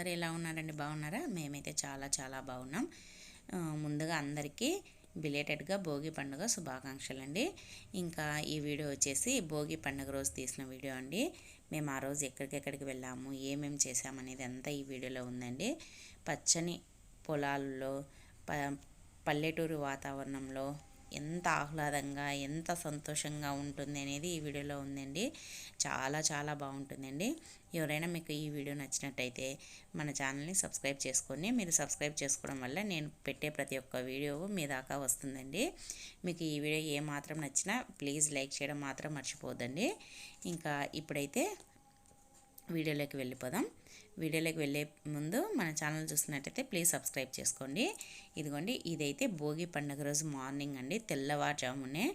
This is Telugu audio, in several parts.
అందరూ ఎలా ఉన్నారండి? బాగున్నారా? మేమైతే చాలా చాలా బాగున్నాం. ముందుగా అందరికీ బిలేటెడ్గా భోగి పండుగ శుభాకాంక్షలు అండి ఇంకా ఈ వీడియో వచ్చేసి భోగి పండుగ రోజు తీసిన వీడియో అండి. మేము ఆ రోజు ఎక్కడికెక్కడికి వెళ్ళాము? ఏమేమి చేసామనేది అంతా ఈ వీడియోలో ఉందండి. పచ్చని పొలాల్లో ప పల్లెటూరు వాతావరణంలో ఎంత ఆహ్లాదంగా ఎంత సంతోషంగా ఉంటుంది అనేది ఈ వీడియోలో ఉందండి. చాలా చాలా బాగుంటుందండి. ఎవరైనా మీకు ఈ వీడియో నచ్చినట్టయితే మన ఛానల్ని సబ్స్క్రైబ్ చేసుకొని మీరు సబ్స్క్రైబ్ చేసుకోవడం వల్ల నేను పెట్టే ప్రతి ఒక్క వీడియో మీ దాకా వస్తుందండి. మీకు ఈ వీడియో ఏ మాత్రం నచ్చినా ప్లీజ్ లైక్ చేయడం మాత్రం మర్చిపోద్దండి ఇంకా ఇప్పుడైతే వీడియోలోకి వెళ్ళిపోదాం. వీడియోలోకి వెళ్ళే ముందు మన ఛానల్ చూస్తున్నట్టయితే ప్లీజ్ సబ్స్క్రైబ్ చేసుకోండి. ఇదిగోండి ఇదైతే భోగి పండుగ రోజు మార్నింగ్ అండి. తెల్లవారుజామునే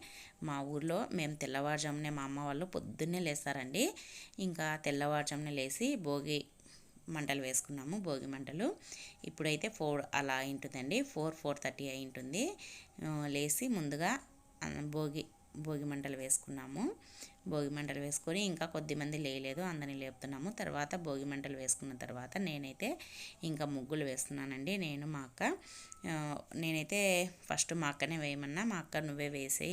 మా ఊర్లో మేము తెల్లవారుజామునే మా అమ్మ వాళ్ళు పొద్దున్నే లేస్తారండి. ఇంకా తెల్లవారుజామునే లేచి భోగి మంటలు వేసుకున్నాము భోగి మంటలు. ఇప్పుడైతే ఫోర్ అలా అయింటుందండి ఫోర్ ఫోర్ థర్టీ అయి ఉంటుంది. లేచి ముందుగా భోగి భోగి మంటలు వేసుకున్నాము. భోగి మంటలు వేసుకొని ఇంకా కొద్దిమంది లేయలేదు అందరినీ లేపుతున్నాము. తర్వాత భోగి మంటలు వేసుకున్న తర్వాత నేనైతే ఇంకా ముగ్గులు వేస్తున్నానండి. నేను మా అక్క నేనైతే ఫస్ట్ మా అక్కనే వేయమన్నా మా అక్క నువ్వే వేసి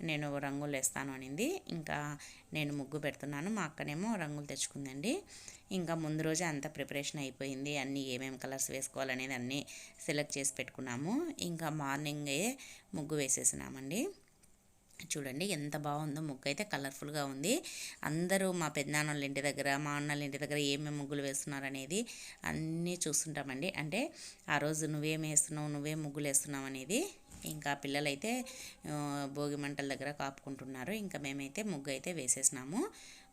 నేను రంగులు వేస్తాను అనింది. ఇంకా నేను ముగ్గు పెడుతున్నాను మా అక్కనేమో రంగులు తెచ్చుకుందండి. ఇంకా ముందు రోజే అంత ప్రిపరేషన్ అయిపోయింది అన్నీ ఏమేమి కలర్స్ వేసుకోవాలనేది అన్నీ సెలెక్ట్ చేసి పెట్టుకున్నాము. ఇంకా మార్నింగే ముగ్గు వేసేసినామండి. చూడండి ఎంత బాగుందో ముగ్గు అయితే కలర్ఫుల్గా ఉంది. అందరూ మా పెద్దనాన్నోళ్ళ ఇంటి దగ్గర మా అన్నల ఇంటి దగ్గర ఏమేమి ముగ్గులు వేస్తున్నారు అనేది అన్నీ చూస్తుంటామండి. అంటే ఆ రోజు నువ్వేం వేస్తున్నావు నువ్వే ముగ్గులు వేస్తున్నావు అనేది ఇంకా పిల్లలైతే భోగి మంటల దగ్గర కాపుకుంటున్నారు. ఇంకా మేమైతే ముగ్గు అయితే వేసేసినాము.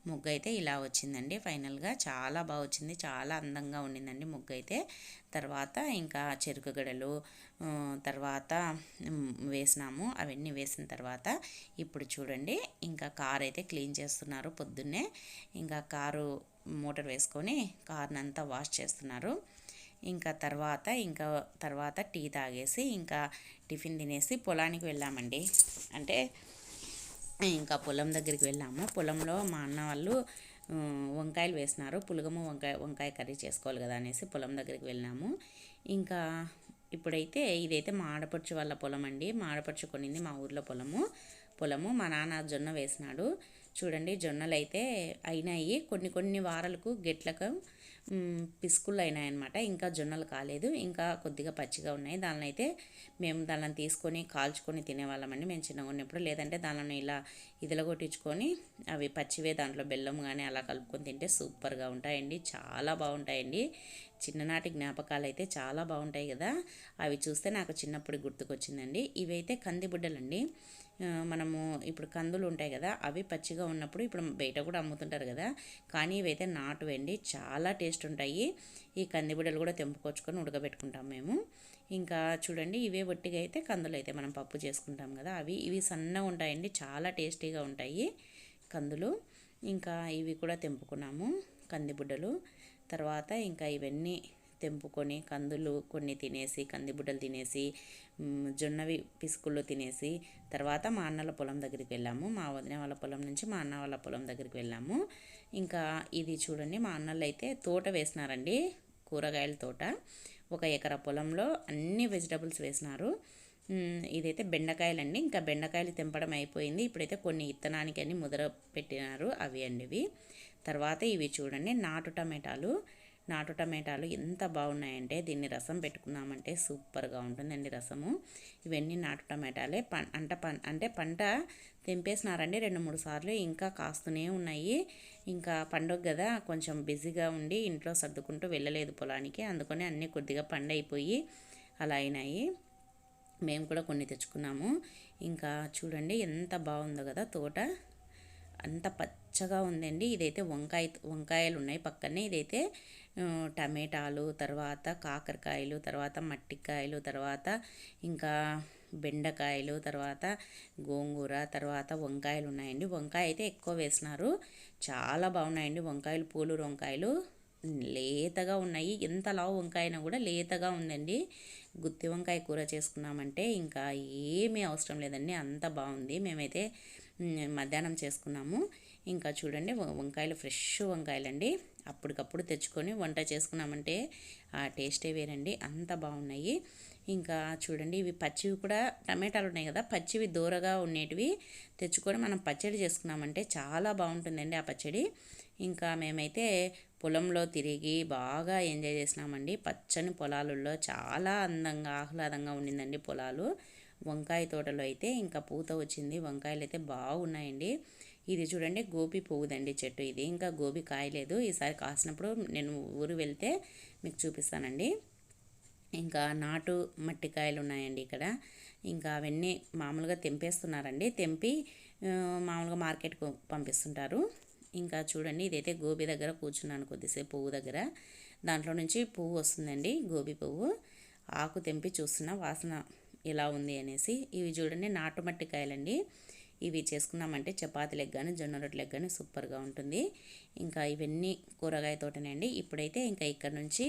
ముగ్గు అయితే ఇలా వచ్చిందండి. ఫైనల్గా చాలా బాగా వచ్చింది. చాలా అందంగా ఉండిందండి ముగ్గు అయితే తర్వాత ఇంకా చెరుకు గడలు తర్వాత వేసినాము. అవన్నీ వేసిన తర్వాత ఇప్పుడు చూడండి ఇంకా కార్ అయితే క్లీన్ చేస్తున్నారు పొద్దున్నే. ఇంకా కారు మోటార్ వేసుకొని కార్ని అంతా వాష్ చేస్తున్నారు. ఇంకా తర్వాత ఇంకా తర్వాత టీ తాగేసి ఇంకా టిఫిన్ తినేసి పొలానికి వెళ్ళామండి. అంటే ఇంకా పొలం దగ్గరికి వెళ్ళాము. పొలంలో మా అన్న వాళ్ళు వంకాయలు వేసినారు. పులగము వంకాయ వంకాయ కర్రీ చేసుకోవాలి కదా అనేసి పొలం దగ్గరికి వెళ్ళాము. ఇంకా ఇప్పుడైతే ఇదైతే మా ఆడపడుచు వాళ్ళ పొలం అండి మా ఆడపడుచు కొనింది మా ఊర్లో పొలము. పొలము మా నాన్న జొన్న వేసినాడు. చూడండి జొన్నలు అయితే అయినాయి. కొన్ని కొన్ని వారాలకు గెట్లకు పిసుకులు అయినాయన్నమాట. ఇంకా జొన్నలు కాలేదు. ఇంకా కొద్దిగా పచ్చిగా ఉన్నాయి. దానిని అయితే మేము దానిని తీసుకొని కాల్చుకొని తినేవాళ్ళమండి. మేము చిన్నగా ఉన్నప్పుడు. లేదంటే దానిని ఇలా ఇదిలో కొట్టించుకొని అవి పచ్చివే దాంట్లో బెల్లం కానీ అలా కలుపుకొని తింటే సూపర్గా ఉంటాయండి. చాలా బాగుంటాయండి. చిన్ననాటి జ్ఞాపకాలు అయితే చాలా బాగుంటాయి కదా. అవి చూస్తే నాకు చిన్నప్పుడు గుర్తుకొచ్చిందండి. ఇవైతే కందిబుడ్డలండి మనము ఇప్పుడు కందులు ఉంటాయి కదా అవి పచ్చిగా ఉన్నప్పుడు ఇప్పుడు బయట కూడా అమ్ముతుంటారు కదా కానీ ఇవైతే నాటు వెండి చాలా టేస్ట్ ఉంటాయి. ఈ కందిబిడ్డలు కూడా తెంపుకొచ్చుకొని ఉడకబెట్టుకుంటాం మేము. ఇంకా చూడండి ఇవే వట్టిగా అయితే కందులు అయితే మనం పప్పు చేసుకుంటాం కదా అవి ఇవి సన్నగా ఉంటాయండి చాలా టేస్టీగా ఉంటాయి కందులు. ఇంకా ఇవి కూడా తెంపుకున్నాము కందిబుడ్డలు తర్వాత ఇంకా ఇవన్నీ తెంపుకొని కందులు కొన్ని తినేసి కందిబుడ్డలు తినేసి జొన్నవి పిసుకుళ్ళు తినేసి తర్వాత మా అన్నల పొలం దగ్గరికి వెళ్ళాము. మా వదిన వాళ్ళ పొలం నుంచి మా అన్న వాళ్ళ పొలం దగ్గరికి వెళ్ళాము. ఇంకా ఇది చూడండి మా అన్నలు అయితే తోట వేసినారండి కూరగాయల తోట. ఒక ఎకరా పొలంలో అన్ని వెజిటబుల్స్ వేసినారు. ఇదైతే బెండకాయలండి. ఇంకా బెండకాయలు తెంపడం అయిపోయింది. ఇప్పుడైతే కొన్ని ఇత్తనానికి అని ముదర పెట్టినారు అవి అండి ఇవి. తర్వాత ఇవి చూడండి నాటు టమాటాలు. నాటు టమాటాలు ఎంత బాగున్నాయంటే దీన్ని రసం పెట్టుకున్నామంటే సూపర్గా ఉంటుందండి రసము. ఇవన్నీ నాటు టమాటాలే. పం అంట పం అంటే పంట తెంపేసినారండి రెండు మూడు సార్లు ఇంకా కాస్తూనే ఉన్నాయి. ఇంకా పండుగ కదా కొంచెం బిజీగా ఉండి ఇంట్లో సర్దుకుంటూ వెళ్ళలేదు పొలానికి. అందుకని అన్నీ కొద్దిగా పండైపోయి అలా అయినాయి. మేము కూడా కొన్ని తెచ్చుకున్నాము. ఇంకా చూడండి ఎంత బాగుందో కదా తోట. అంత పచ్చగా ఉందండి. ఇదైతే వంకాయ వంకాయలు ఉన్నాయి పక్కనే. ఇదైతే టమాటాలు తర్వాత కాకరకాయలు తర్వాత మట్టికాయలు తర్వాత ఇంకా బెండకాయలు తర్వాత గోంగూర తర్వాత వంకాయలు ఉన్నాయండి వంకాయ అయితే ఎక్కువ వేసినారు. చాలా బాగున్నాయండి వంకాయలు. పూలు వంకాయలు లేతగా ఉన్నాయి. ఎంత లావు వంకాయనా కూడా లేతగా ఉందండి. గుత్తి వంకాయ కూర చేసుకున్నామంటే ఇంకా ఏమీ అవసరం లేదండి. అంత బాగుంది. మేమైతే మధ్యాహ్నం చేసుకున్నాము. ఇంకా చూడండి వంకాయలు ఫ్రెష్ వంకాయలండి. అప్పటికప్పుడు తెచ్చుకొని వంట చేసుకున్నామంటే ఆ టేస్టే వేరండి. అంత బాగున్నాయి. ఇంకా చూడండి ఇవి పచ్చివి కూడా టమాటాలు ఉన్నాయి కదా పచ్చివి దూరగా ఉండేటివి తెచ్చుకొని మనం పచ్చడి చేసుకున్నామంటే చాలా బాగుంటుందండి ఆ పచ్చడి. ఇంకా మేమైతే పొలంలో తిరిగి బాగా ఎంజాయ్ చేసినామండి. పచ్చని పొలాలలో చాలా అందంగా ఆహ్లాదంగా ఉండిందండి పొలాలు. వంకాయ తోటలో అయితే ఇంకా పూత వచ్చింది. వంకాయలు అయితే బాగున్నాయండి. ఇది చూడండి గోబీ పువ్వుదండి చెట్టు ఇది. ఇంకా గోబీ కాయలేదు. ఈసారి కాసినప్పుడు నేను ఊరు వెళ్తే మీకు చూపిస్తానండి. ఇంకా నాటు మట్టి కాయలు ఉన్నాయండి ఇక్కడ. ఇంకా అవన్నీ మామూలుగా తెంపేస్తున్నారండి. తెంపి మామూలుగా మార్కెట్కు పంపిస్తుంటారు. ఇంకా చూడండి ఇదైతే గోబీ దగ్గర కూర్చున్నాను కొద్దిసేపు పువ్వు దగ్గర. దాంట్లో నుంచి పువ్వు వస్తుందండి గోబీ పువ్వు. ఆకు తెంపి చూస్తున్న వాసన ఇలా ఉంది అనేసి ఇవి చూడండి నాటుమట్టి కాయలండి ఇవి చేసుకున్నామంటే చపాతీలకు కానీ జొన్న రొట్టెలకు కానీ సూపర్గా ఉంటుంది. ఇంకా ఇవన్నీ కూరగాయ తోటనే అండి. ఇప్పుడైతే ఇంకా ఇక్కడ నుంచి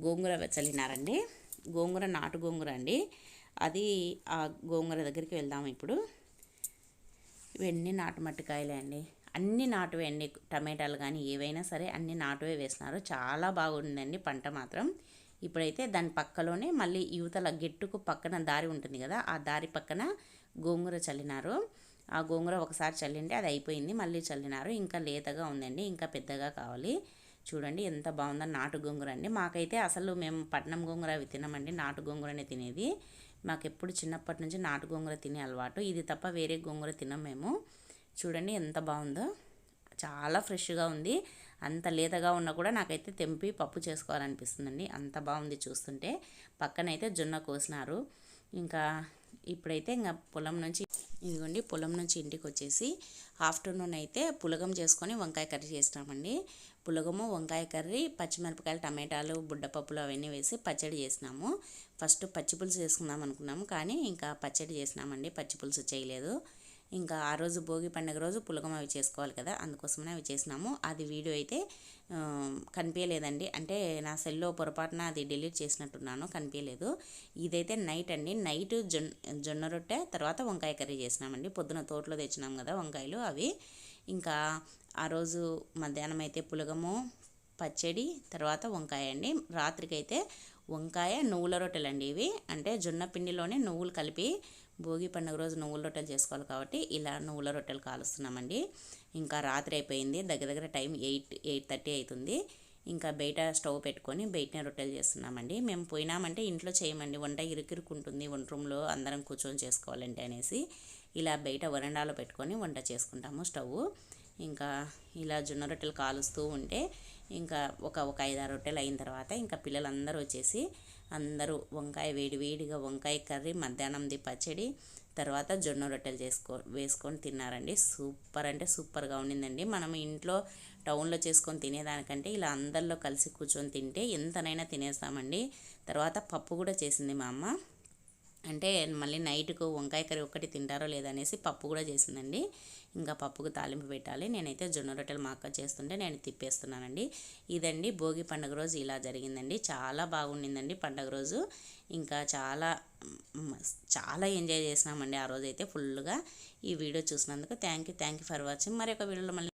గోంగూర చల్లినారండి. గోంగూర నాటు గోంగూర అండి. అది ఆ గోంగూర దగ్గరికి వెళ్దాము ఇప్పుడు. ఇవన్నీ నాటు మట్టికాయలే అండి. అన్ని నాటువే అండి. టమాటాలు కానీ ఏవైనా సరే అన్ని నాటువే వేసినారు చాలా బాగుందండి పంట మాత్రం. ఇప్పుడైతే దాని పక్కలోనే మళ్ళీ యువతల గెట్టుకు పక్కన దారి ఉంటుంది కదా ఆ దారి పక్కన గోంగూర చల్లినారు. ఆ గోంగూర ఒకసారి చల్లింటే అది అయిపోయింది మళ్ళీ చల్లినారు. ఇంకా లేతగా ఉందండి ఇంకా పెద్దగా కావాలి. చూడండి ఎంత బాగుందో నాటు గోంగూర అండి. మాకైతే అసలు మేము పట్నం గోంగూర అవి తినమండి నాటు గోంగూరనే తినేది. మాకు ఎప్పుడు చిన్నప్పటి నుంచి నాటు గోంగూర తినే అలవాటు. ఇది తప్ప వేరే గోంగూర తినం మేము. చూడండి ఎంత బాగుందో. చాలా ఫ్రెష్గా ఉంది. అంత లేతగా ఉన్నా కూడా నాకైతే తెంపి పప్పు చేసుకోవాలనిపిస్తుందండి. అంత బాగుంది చూస్తుంటే. పక్కనైతే జొన్న కోసినారు. ఇంకా ఇప్పుడైతే ఇంకా పొలం నుంచి ఇదిగోండి పొలం నుంచి ఇంటికి వచ్చేసి ఆఫ్టర్నూన్ అయితే పులగం చేసుకొని వంకాయ కర్రీ చేసినామండి. పులగము వంకాయ కర్రీ పచ్చిమిరపకాయలు టమాటాలు బుడ్డపప్పులు అవన్నీ వేసి పచ్చడి చేసినాము. ఫస్ట్ పచ్చి పులుసు చేసుకుందాం అనుకున్నాము. కానీ ఇంకా పచ్చడి చేసినామండి. పచ్చి పులుసు చేయలేదు. ఇంకా ఆ రోజు భోగి పండుగ రోజు పులగం అవి చేసుకోవాలి కదా అందుకోసమనే అవి చేసినాము. అది వీడియో అయితే కనిపించలేదండి. అంటే నా సెల్లో పొరపాటున అది డిలీట్ చేసినట్టున్నాను కనిపించలేదు. ఇదైతే నైట్ అండి. నైట్ జొన్న జొన్న రొట్టె తర్వాత వంకాయ కర్రీ చేసినామండి. పొద్దున తోటలో తెచ్చినాం కదా వంకాయలు అవి. ఇంకా ఆ రోజు మధ్యాహ్నం అయితే పులగము పచ్చడి తర్వాత వంకాయ అండి. రాత్రికైతే వంకాయ నువ్వుల రొట్టెలు ఇవి. అంటే జొన్న పిండిలోనే నువ్వులు కలిపి భోగి పండుగ రోజు నువ్వుల రొట్టెలు చేసుకోవాలి కాబట్టి ఇలా నువ్వుల రొట్టెలు కాలుస్తున్నామండి. ఇంకా రాత్రి అయిపోయింది దగ్గర దగ్గర టైం ఎయిట్ ఎయిట్ థర్టీ అవుతుంది. ఇంకా బయట స్టవ్ పెట్టుకొని బయటనే రొట్టెలు చేస్తున్నామండి. మేము పోయినామంటే ఇంట్లో చేయమండి. వంట ఇరుకిరుకుంటుంది వంట రూమ్లో అందరం కూర్చొని చేసుకోవాలంటే అనేసి ఇలా బయట వరండాలో పెట్టుకొని వంట చేసుకుంటాము స్టవ్. ఇంకా ఇలా జొన్న రొట్టెలు కాలుస్తూ ఉంటే ఇంకా ఒక ఒక ఐదారు రొట్టెలు అయిన తర్వాత ఇంకా పిల్లలందరూ వచ్చేసి అందరూ వంకాయ వేడివేడిగా వంకాయ కర్రీ మధ్యాహ్నంది పచ్చడి తర్వాత జొన్న రొట్టెలు చేసుకో వేసుకొని తిన్నారండి. సూపర్ అంటే సూపర్గా ఉండిందండి. మనం ఇంట్లో టౌన్లో చేసుకొని తినేదానికంటే ఇలా అందరిలో కలిసి కూర్చొని తింటే ఎంతనైనా తినేస్తామండి. తర్వాత పప్పు కూడా చేసింది మా అమ్మ. అంటే మళ్ళీ నైట్కు వంకాయ కర్రీ ఒక్కటి తింటారో లేదనేసి పప్పు కూడా చేసిందండి. ఇంకా పప్పుకు తాలింపు పెట్టాలి. నేనైతే జొన్న రొట్టెలు మా అక్క చేస్తుంటే నేను తిప్పేస్తున్నానండి. ఇదండి భోగి పండుగ రోజు ఇలా జరిగిందండి. చాలా బాగుండిందండి పండుగ రోజు. ఇంకా చాలా చాలా ఎంజాయ్ చేసినామండి ఆ రోజు అయితే ఫుల్గా. ఈ వీడియో చూసినందుకు thank you thank you for watching. మరి ఒక వీడియోలో మళ్ళీ